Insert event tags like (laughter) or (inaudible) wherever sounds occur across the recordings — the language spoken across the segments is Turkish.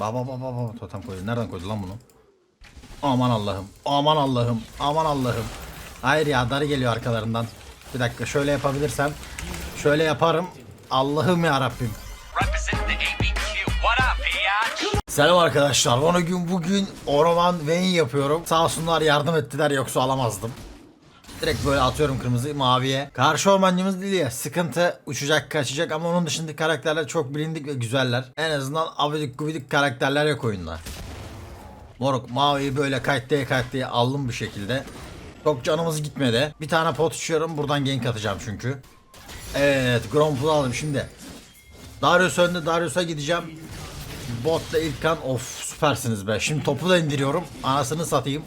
Baba baba baba totem koydu. Nereden koydu lan bunu? Aman Allah'ım. Aman Allah'ım. Aman Allah'ım. Hayır ya darı geliyor arkalarından. Bir dakika şöyle yapabilirsem. Şöyle yaparım. Allah'ım ya Rabbim. Selam arkadaşlar. Onu gün bugün Orman Vayne yapıyorum. Sağ olsunlar yardım ettiler yoksa alamazdım. Direkt böyle atıyorum kırmızı maviye. Karşı ormancımız ya. Sıkıntı uçacak kaçacak ama onun dışındaki karakterler çok bilindik ve güzeller. En azından abidik gubidik karakterler yok oyunda. Moruk maviyi böyle kayıtlaya kayıtlaya aldım bir şekilde. Çok canımız gitmedi. Bir tane pot uçuyorum buradan gank atacağım çünkü. Evet Gromp'u aldım şimdi. Darius önde Darius'a gideceğim. Botla İlkan of süpersiniz be. Şimdi topu da indiriyorum. Anasını satayım.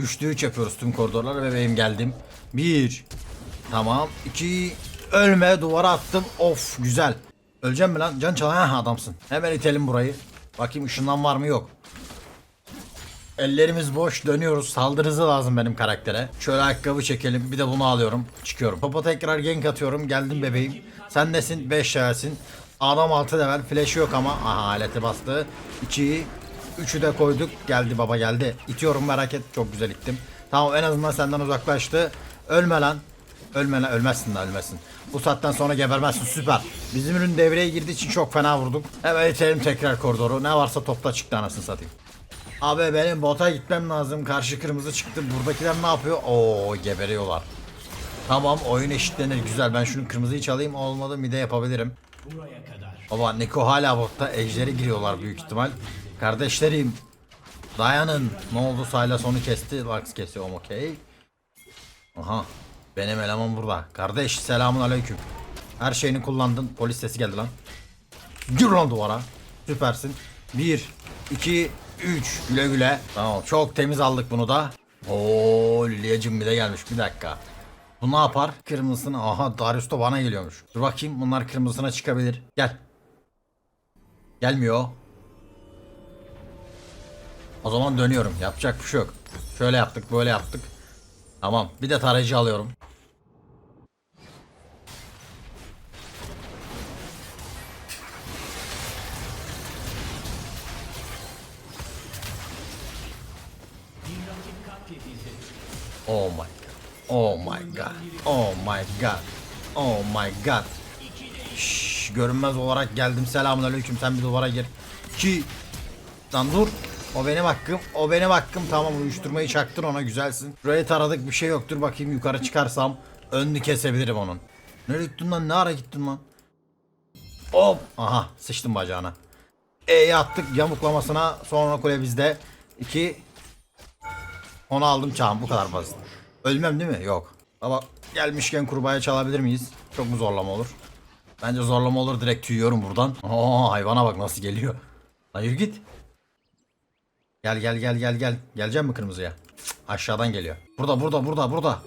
3'lü 3 yapıyoruz tüm koridorlara ve benim geldim. 1 Tamam. 2 Ölme duvara attım. Of güzel. Öleceğim mi lan? Can çalan adamsın. Hemen itelim burayı. Bakayım ışından var mı yok. Ellerimiz boş dönüyoruz. Saldırısı lazım benim karaktere. Şöyle ayakkabı çekelim. Bir de bunu alıyorum. Çıkıyorum. Topa tekrar gank atıyorum. Geldim bebeğim. Sen nesin? 5 levelsin. Adam 6 level. Flash yok ama. Aha aleti bastı. 2'yi 3'ü de koyduk. Geldi baba geldi. İtiyorum merak et. Çok güzel ittim. Tamam en azından senden uzaklaştı. Ölme lan. Ölme lan. Ölmezsin lan ölmezsin. Bu saatten sonra gebermezsin. Süper. Bizim ürün devreye girdiği için çok fena vurduk. Hemen itelim tekrar koridoru. Ne varsa topta çıktı anasını satayım. Abi benim bota gitmem lazım. Karşı kırmızı çıktı. Buradakiler ne yapıyor? Oo geberiyorlar. Tamam oyun eşitlenir. Güzel. Ben şunu kırmızıyı çalayım. Olmadı mide yapabilirim. Baba Neko hala botta. Ejderi giriyorlar büyük ihtimal. Kardeşlerim. Dayanın. Ne oldu? Saylas onu kesti. Lux kesiyorum okey. Aha. Benim eleman burada. Kardeş selamun aleyküm. Her şeyini kullandın. Polis sesi geldi lan. Gir lan duvara. Süpersin. 1, 2, 3. Güle güle. Tamam çok temiz aldık bunu da. Oo Lilia'cım bir de gelmiş. Bir dakika. Bu ne yapar? Kırmızısına. Aha Darius da bana geliyormuş. Dur bakayım bunlar kırmızısına çıkabilir. Gel. Gelmiyor. O zaman dönüyorum. Yapacak bir şey yok. Şöyle yaptık böyle yaptık. Tamam. Bir de tarayıcı alıyorum. Oh my god. Oh my god. Oh my god. Oh my god. Şşş, görünmez olarak geldim. Selamun aleyküm. Sen bir duvara gir. Ki. Lan dur. O benim hakkım. O benim hakkım. Tamam uyuşturmayı çaktır ona güzelsin. Burayı taradık bir şey yoktur. Bakayım yukarı çıkarsam önünü kesebilirim onun. Nereye gittin lan? Ne ara gittin lan? Hop. Aha sıçtım bacağına. E'yi attık yamuklamasına. Sonra kule bizde. 2 onu aldım çağım bu kadar basit. Ölmem değil mi? Yok. Ama gelmişken kurbağaya çalabilir miyiz? Çok mu zorlama olur? Bence zorlama olur direkt tüyüyorum buradan. Oo hayvana bak nasıl geliyor. Yürü git. Gel gel gel gel gel. Geleceğim mi kırmızıya? Aşağıdan geliyor. Burada burada burada burada.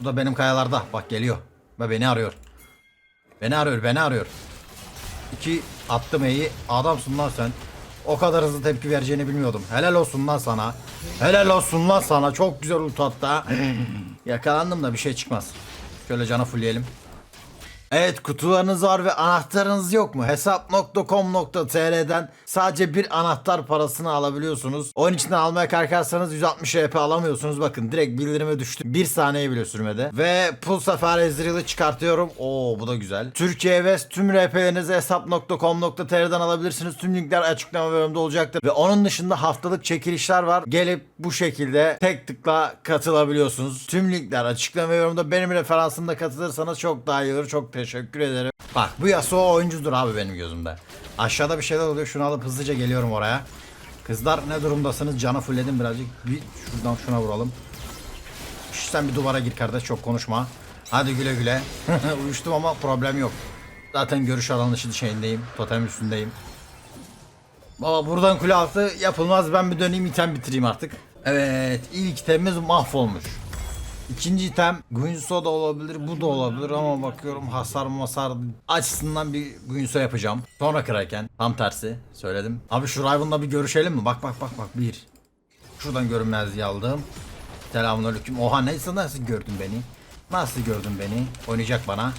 Bu da benim kayalarda. Bak geliyor. Ve beni arıyor. Beni arıyor beni arıyor. İki attım E'yi. Adamsın lan sen. O kadar hızlı tepki vereceğini bilmiyordum. Helal olsun lan sana. Helal olsun lan sana. Çok güzel ult attı ha. (clears throat) Yakalandım da bir şey çıkmaz. Şöyle canı fullleyelim. Evet kutularınız var ve anahtarınız yok mu? Hesap.com.tr'den sadece bir anahtar parasını alabiliyorsunuz. Oyun içinden almaya kalkarsanız 160 EP alamıyorsunuz. Bakın direkt bildirime düştü. Bir saniye bile sürmedi. Ve Pulsar Ezreal'ı çıkartıyorum. Oo bu da güzel. Türkiye ve tüm RP'lerinizi hesap.com.tr'den alabilirsiniz. Tüm linkler açıklama bölümünde olacaktır. Ve onun dışında haftalık çekilişler var. Gelip bu şekilde tek tıkla katılabiliyorsunuz. Tüm linkler açıklama bölümünde benim referansımda katılırsanız çok daha iyi olur. Çok teşekkür ederim. Bak bu Yasuo oyuncudur abi benim gözümde. Aşağıda bir şeyler oluyor. Şunu alıp hızlıca geliyorum oraya. Kızlar ne durumdasınız? Canı fullledim birazcık. Bir şuradan şuna vuralım. Şş, sen bir duvara gir kardeş çok konuşma. Hadi güle güle. (laughs) Uyuştum ama problem yok. Zaten görüş alanı dışı şeyindeyim. Totem üstündeyim. Baba buradan kule altı yapılmaz. Ben bir döneyim item bitireyim artık. Evet ilk itemimiz mahvolmuş. İkinci item Guinsoo da olabilir bu da olabilir ama bakıyorum hasar masar açısından bir Guinsoo yapacağım. Sonra kırarken tam tersi söyledim. Abi şu Riven'la bir görüşelim mi? Bak bak bak bak bir. Şuradan görünmezliği aldım. Selamünaleyküm. Oha neyse nasıl gördün beni? Nasıl gördün beni? Oynayacak bana.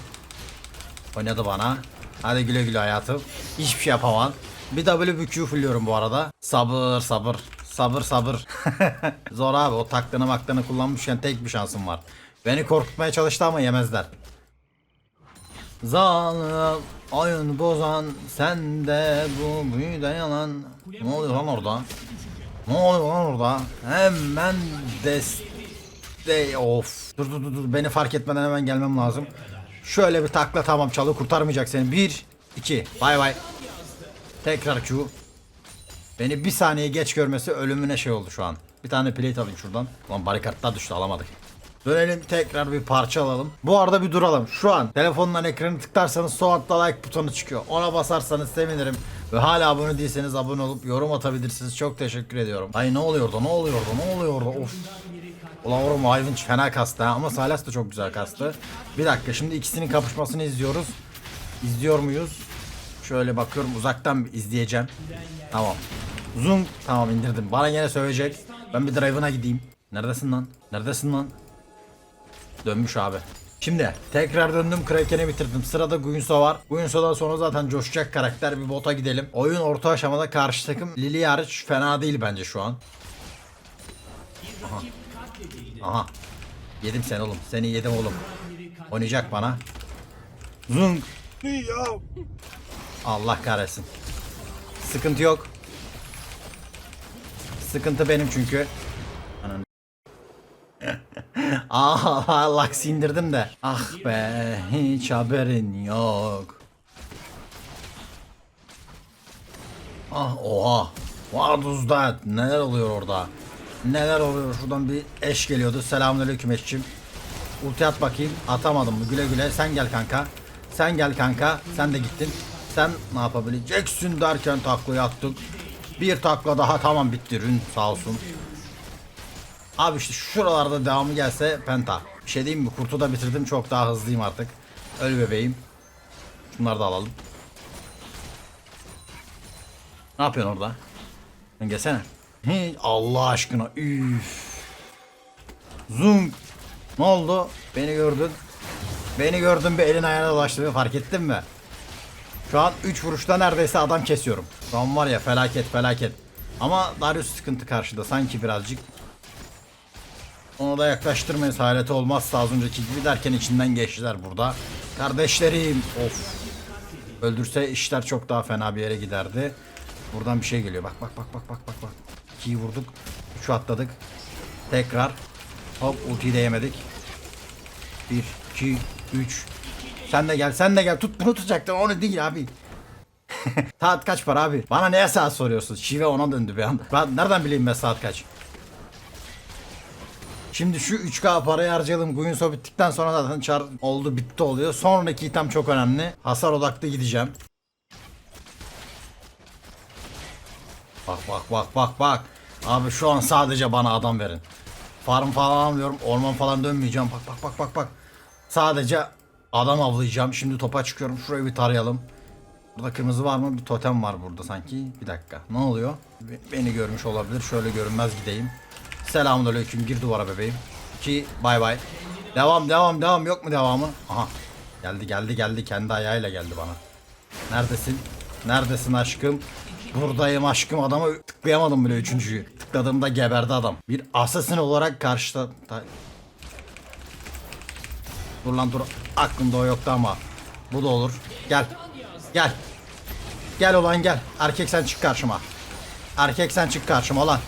Oynadı bana. Hadi güle güle hayatım. Hiçbir şey yapamam. Bir W bir Q fulluyorum bu arada. Sabır sabır. Sabır sabır. (laughs) Zor abi o taklını maklını kullanmışken tek bir şansım var. Beni korkutmaya çalıştı ama yemezler. Zalim oyun bozan sende bu büyüde yalan. Ne oluyor lan orada? Ne oluyor lan orada? Hemen deste of. Dur dur dur beni fark etmeden hemen gelmem lazım. Şöyle bir takla tamam çalı kurtarmayacak seni. Bir, iki, bay bay. Tekrar Q. Beni bir saniye geç görmesi ölümüne şey oldu şu an. Bir tane plate alayım şuradan. Lan barikatlar düştü alamadık. Dönelim tekrar bir parça alalım. Bu arada bir duralım. Şu an telefondan ekranı tıklarsanız sol altta like butonu çıkıyor. Ona basarsanız sevinirim. Ve hala abone değilseniz abone olup yorum atabilirsiniz. Çok teşekkür ediyorum. Ay ne oluyor orada ne oluyor orada ne oluyor orada of. Ulan oğlum Ivan fena kastı ha. ama Salas da çok güzel kastı. Bir dakika şimdi ikisinin kapışmasını izliyoruz. İzliyor muyuz? Şöyle bakıyorum uzaktan izleyeceğim. Tamam. Zoom tamam indirdim. Bana yine sövecek. Ben bir drive'ına gideyim. Neredesin lan? Neredesin lan? Dönmüş abi. Şimdi tekrar döndüm Kraken'i bitirdim. Sırada Guinsoo var. Guinsoo'dan sonra zaten coşacak karakter bir bota gidelim. Oyun orta aşamada karşı takım Lily hariç fena değil bence şu an. Aha. Aha. Yedim seni oğlum. Seni yedim oğlum. Oynayacak bana. Zung. Allah kahretsin. Sıkıntı yok. Sıkıntı benim çünkü. Ananı- (laughs) Aa, laks indirdim de. Ah be, hiç haberin yok. Ah oha. What was that? Neler oluyor orada? Neler oluyor? Şuradan bir eş geliyordu. Selamünaleyküm eşçim. Ulti at bakayım. Atamadım mı? Güle güle. Sen gel kanka. Sen gel kanka. Sen de gittin. Sen ne yapabileceksin derken taklayı attık. Bir takla daha tamam bitti. Rün sağ olsun. Abi işte şuralarda devamı gelse penta. Bir şey diyeyim mi? Kurtu da bitirdim. Çok daha hızlıyım artık. Öl bebeğim. Şunları da alalım. Ne yapıyorsun orada? Sen Allah aşkına. Üf. Zoom. Ne oldu? Beni gördün. Beni gördün bir elin ayağına dolaştığını fark ettin mi? Şu an 3 vuruşta neredeyse adam kesiyorum. Şu var ya felaket felaket. Ama Darius sıkıntı karşıda sanki birazcık. Onu da yaklaştırmayız haleti olmazsa az önceki gibi derken içinden geçtiler burada. Kardeşlerim of. Öldürse işler çok daha fena bir yere giderdi. Buradan bir şey geliyor. Bak bak bak bak bak bak bak. 2'yi vurduk. 3'ü atladık. Tekrar. Hop ultiyi de yemedik. 1 2 3 Sen de gel sen de gel. Tut bunu tutacaktın. Onu değil abi. (laughs) saat kaç para abi? Bana neye saat soruyorsun? Şive ona döndü bir anda. Ben nereden bileyim ben saat kaç? Şimdi şu 3K parayı harcayalım. Guinsoo bittikten sonra zaten çar oldu bitti oluyor. Sonraki item çok önemli. Hasar odaklı gideceğim. Bak bak bak bak bak. Abi şu an sadece bana adam verin. Farm falan almıyorum. Orman falan dönmeyeceğim. Bak bak bak bak bak. Sadece adam avlayacağım. Şimdi topa çıkıyorum. Şurayı bir tarayalım. Burada kırmızı var mı? Bir totem var burada sanki. Bir dakika. Ne oluyor? Be- Beni görmüş olabilir. Şöyle görünmez gideyim. Selamünaleyküm. Gir duvara bebeğim. Ki bay bay. Devam devam devam. Yok mu devamı? Aha. Geldi geldi geldi. Kendi ayağıyla geldi bana. Neredesin? Neredesin aşkım? Buradayım aşkım adamı tıklayamadım bile üçüncüyü. Tıkladığımda geberdi adam. Bir assassin olarak karşıda... Dur lan dur. Aklımda o yoktu ama. Bu da olur. Gel. Gel. Gel olan gel. Erkek sen çık karşıma. Erkek sen çık karşıma lan.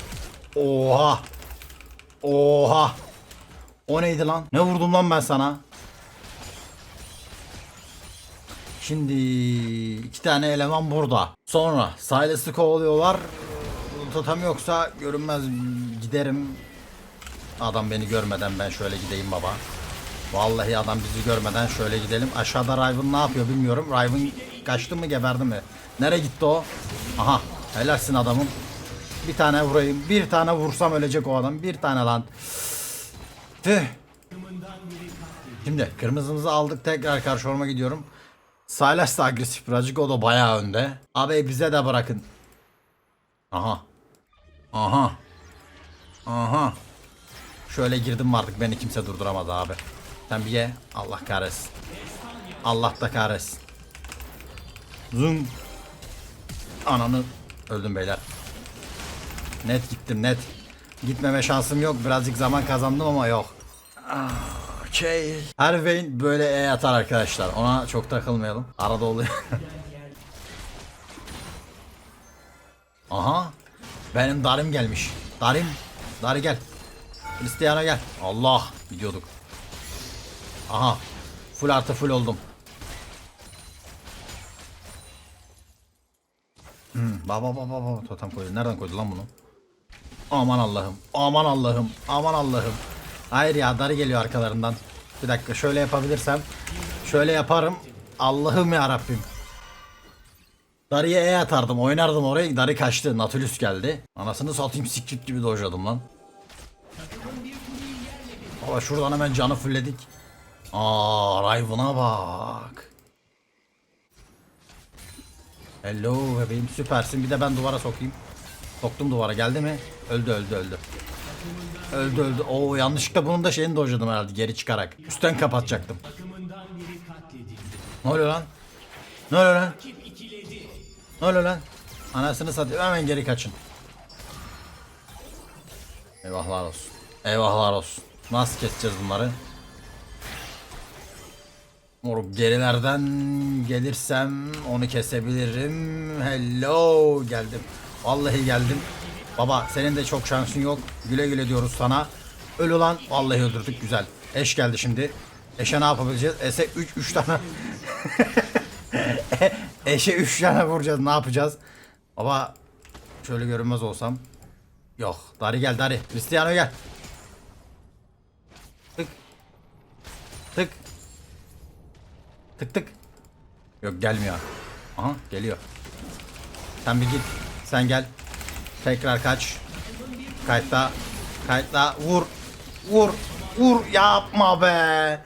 Oha. Oha. O neydi lan? Ne vurdum lan ben sana? Şimdi iki tane eleman burada. Sonra Silas'ı kovalıyorlar. Totem yoksa görünmez giderim. Adam beni görmeden ben şöyle gideyim baba. Vallahi adam bizi görmeden şöyle gidelim. Aşağıda Riven ne yapıyor bilmiyorum. Riven kaçtı mı geberdi mi? Nereye gitti o? Aha helalsin adamım. Bir tane vurayım. Bir tane vursam ölecek o adam. Bir tane lan. Tüh. Şimdi kırmızımızı aldık tekrar karşı orma gidiyorum. Silas da agresif birazcık o da bayağı önde. Abi bize de bırakın. Aha. Aha. Aha. Şöyle girdim mi artık beni kimse durduramaz abi. Sen bir ye. Allah kahretsin. Allah da kahretsin. Zoom. Ananı öldüm beyler. Net gittim net. Gitmeme şansım yok. Birazcık zaman kazandım ama yok. Okey. Her Vayne böyle E atar arkadaşlar. Ona çok takılmayalım. Arada oluyor. (laughs) Aha. Benim Darim gelmiş. Darim. Dari gel. Cristiano gel. Allah. Gidiyorduk. Aha. Full artı full oldum. Hmm, baba baba baba totem koydu. Nereden koydu lan bunu? Aman Allah'ım. Aman Allah'ım. Aman Allah'ım. Hayır ya darı geliyor arkalarından. Bir dakika şöyle yapabilirsem. Şöyle yaparım. Allah'ım ya Rabbim. Darıya E atardım. Oynardım oraya. Darı kaçtı. Nautilus geldi. Anasını satayım sikip gibi dojladım lan. Baba şuradan hemen canı fulledik. Aa Riven'a bak. Hello bebeğim süpersin. Bir de ben duvara sokayım. Soktum duvara geldi mi? Öldü öldü öldü. Öldü öldü. Oo yanlışlıkla bunun da şeyini dojladım herhalde geri çıkarak. Üstten kapatacaktım. Ne oluyor lan? Ne oluyor lan? Ne oluyor lan? Anasını satayım hemen geri kaçın. Eyvahlar olsun. Eyvahlar olsun. Nasıl keseceğiz bunları? Moruk gerilerden gelirsem onu kesebilirim. Hello geldim. Vallahi geldim. Baba senin de çok şansın yok. Güle güle diyoruz sana. Öl ulan. Vallahi öldürdük güzel. Eş geldi şimdi. Eşe ne yapabileceğiz? Eşe 3 3 tane. (laughs) Eşe 3 tane vuracağız. Ne yapacağız? Baba şöyle görünmez olsam. Yok. Dari gel Dari. Cristiano gel. Tık. Tık. Tık tık. Yok gelmiyor. Aha geliyor. Sen bir git. Sen gel. Tekrar kaç. Kayıtla. Kayıtla. Vur. Vur. Vur. Yapma be.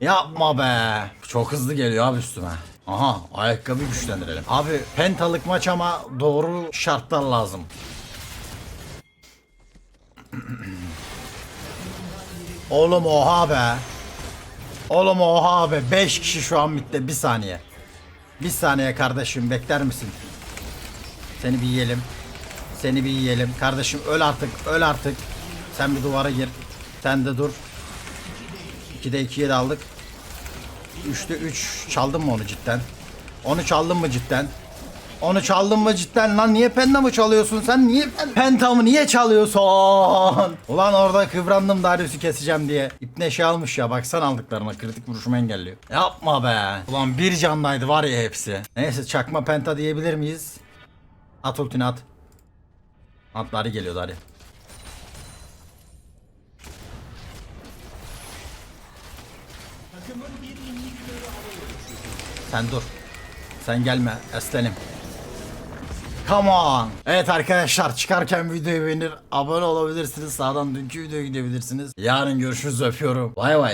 Yapma be. Çok hızlı geliyor abi üstüme. Aha ayakkabı güçlendirelim. Abi pentalık maç ama doğru şartlar lazım. (clears throat) Oğlum oha be. Oğlum oha be 5 kişi şu an bitti bir saniye. Bir saniye kardeşim bekler misin? Seni bir yiyelim. Seni bir yiyelim. Kardeşim öl artık öl artık. Sen bir duvara gir. Sen de dur. 2'de 2'ye de aldık. 3'te 3 çaldın mı onu cidden? Onu çaldın mı cidden? Onu çaldın mı cidden lan? Niye penta mı çalıyorsun sen? Niye pen- penta mı? Niye çalıyorsun? Ulan orada kıvrandım Darius'u keseceğim diye. İpne şey almış ya baksana aldıklarına kritik vuruşumu engelliyor. Yapma be. Ulan bir candaydı var ya hepsi. Neyse çakma penta diyebilir miyiz? At ultini at. At Dari geliyor Dari. Sen dur. Sen gelme aslanım. Come on. Evet arkadaşlar çıkarken videoyu beğenir, abone olabilirsiniz. Sağdan dünkü videoya gidebilirsiniz. Yarın görüşürüz öpüyorum. Bay bay.